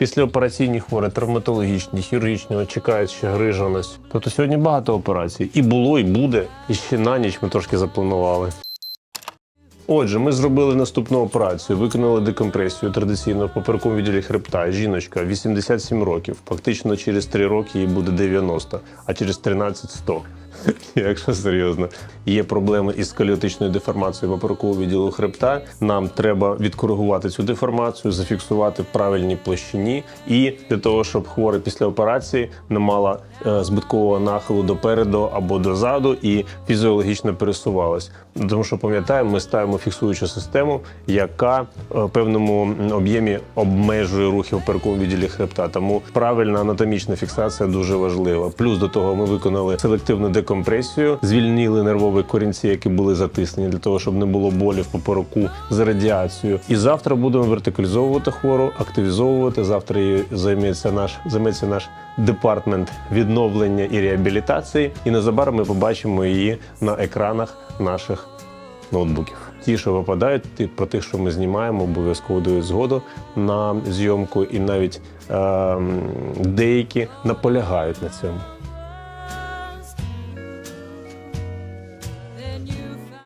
Післяопераційні хворі, травматологічні, хірургічні, чекають ще грижаність. Тобто сьогодні багато операцій. І було, і буде. І ще на ніч ми трошки запланували. Отже, ми зробили наступну операцію, виконали декомпресію традиційно в поперековому відділі хребта. Жіночка 87 років. Фактично через 3 роки їй буде 90, а через 13 – 100. Якщо серйозно, є проблеми із сколіотичною деформацією поперекового відділу хребта. Нам треба відкоригувати цю деформацію, зафіксувати в правильній площині, і для того, щоб хворий після операції не мала е, збиткового нахилу допереду або дозаду і фізіологічно пересувалась. Тому що пам'ятаємо, ми ставимо фіксуючу систему, яка е, в певному об'ємі обмежує рухи в поперековому відділі хребта. Тому правильна анатомічна фіксація дуже важлива. Плюс до того ми виконали селективну декомпресію, звільнили нервові корінці, які були затиснені, для того, щоб не було болі в попереку з радіацією. І завтра будемо вертикалізовувати хвору, активізовувати. Завтра її займеться наш займеться наш департмент відновлення і реабілітації. І незабаром ми побачимо її на екранах наших ноутбуків. Ті, що випадають, про тих, що ми знімаємо, обов'язково дають згоду на зйомку, і навіть ем, деякі наполягають на цьому.